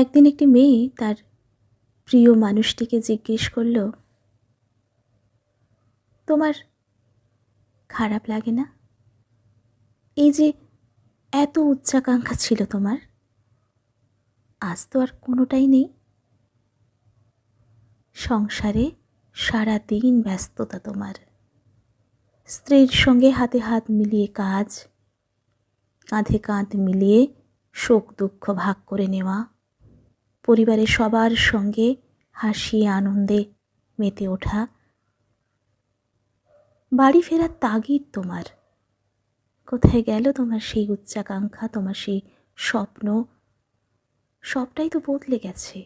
একদিন একটি মেয়ে তার প্রিয় মানুষটিকে জিজ্ঞেস করল, তোমার খারাপ লাগে না? এই যে এত উচ্চাকাঙ্ক্ষা ছিল তোমার, আজ তো আর কোনোটাই নেই। সংসারে সারা দিন ব্যস্ততা তোমার। স্ত্রীর সঙ্গে হাতে হাত মিলিয়ে কাজ, কাঁধে কাঁধ মিলিয়ে শোক দুঃখ ভাগ করে নেওয়া পরিবারের সবার সঙ্গে হাসি, আনন্দে মেতে ওঠা। বাড়ি ফেরার তাগিদ তোমার। কোথায় গেল তোমার সেই উচ্চাকাঙ্ক্ষা, তোমার সেই স্বপ্ন? সবটাই তো বদলে গেছে।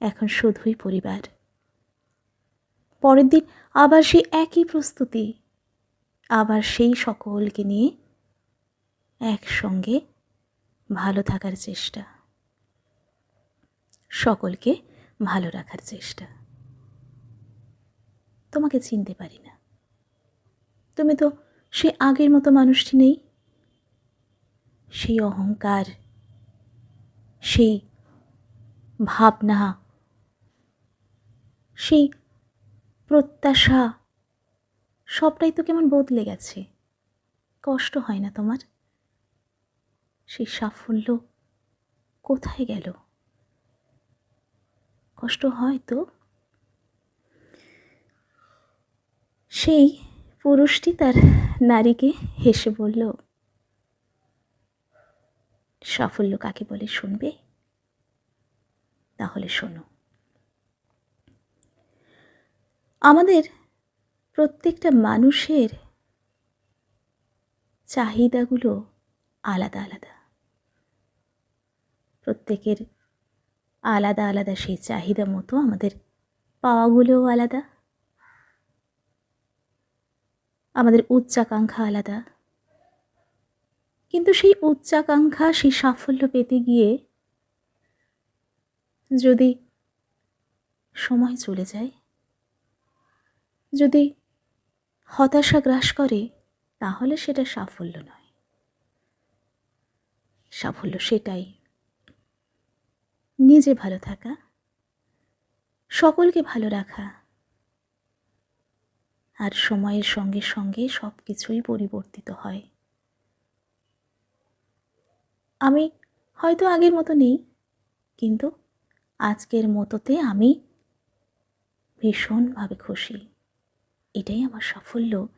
এখন শুধুই পরিবার। পরের দিন আবার সেই একই প্রস্তুতি, আবার সেই সকলকে নিয়ে একসঙ্গে ভালো থাকার চেষ্টা। সকলকে ভালো রাখার চেষ্টা। তোমাকে চিনতে পারি না। তুমি তো সে আগের মতো মানুষটি নেই। সেই অহংকার, সেই ভাবনা, সেই প্রত্যাশা, সবটাই তো কেমন বদলে গেছে। কষ্ট হয় না তোমার? সেই সাফল্য কোথায় গেল? কষ্ট হয় তো? সেই পুরুষটি তার নারীকে হেসে বলল, সাফল্য কাকে বলে শুনবে? তাহলে শোনো। আমাদের প্রত্যেকটা মানুষের চাহিদাগুলো আলাদা আলাদা। প্রত্যেকের আলাদা আলাদা সেই চাহিদা মতো আমাদের পাওয়াগুলোও আলাদা। আমাদের উচ্চাকাঙ্ক্ষা আলাদা। কিন্তু সেই উচ্চাকাঙ্ক্ষা, সেই সাফল্য পেতে গিয়ে যদি সময় চলে যায়, যদি হতাশা গ্রাস করে, তাহলে সেটা সাফল্য নয়। সাফল্য সেটাই। নিজে ভালো থাকা। সকলকে ভালো রাখা। আর সময়ের সঙ্গে সঙ্গে সব কিছুই পরিবর্তিত হয়। আমি হয়তো আগের মতো নেই, কিন্তু আজকের মতোতে আমি ভীষণভাবে খুশি। এটাই আমার সাফল্য।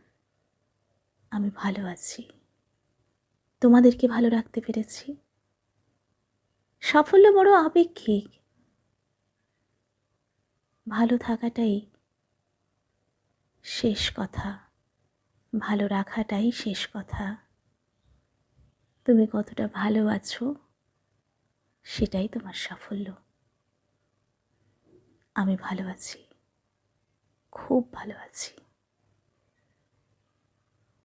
আমি ভালো আছি। তোমাদেরকে ভালো রাখতে পেরেছি। সাফল্য বড় আপেক্ষিক। ভালো থাকাটাই শেষ কথা। ভালো রাখাটাই শেষ কথা। তুমি কতটা ভালো আছো সেটাই তোমার সাফল্য। আমি ভালো আছি, খুব ভালো আছি।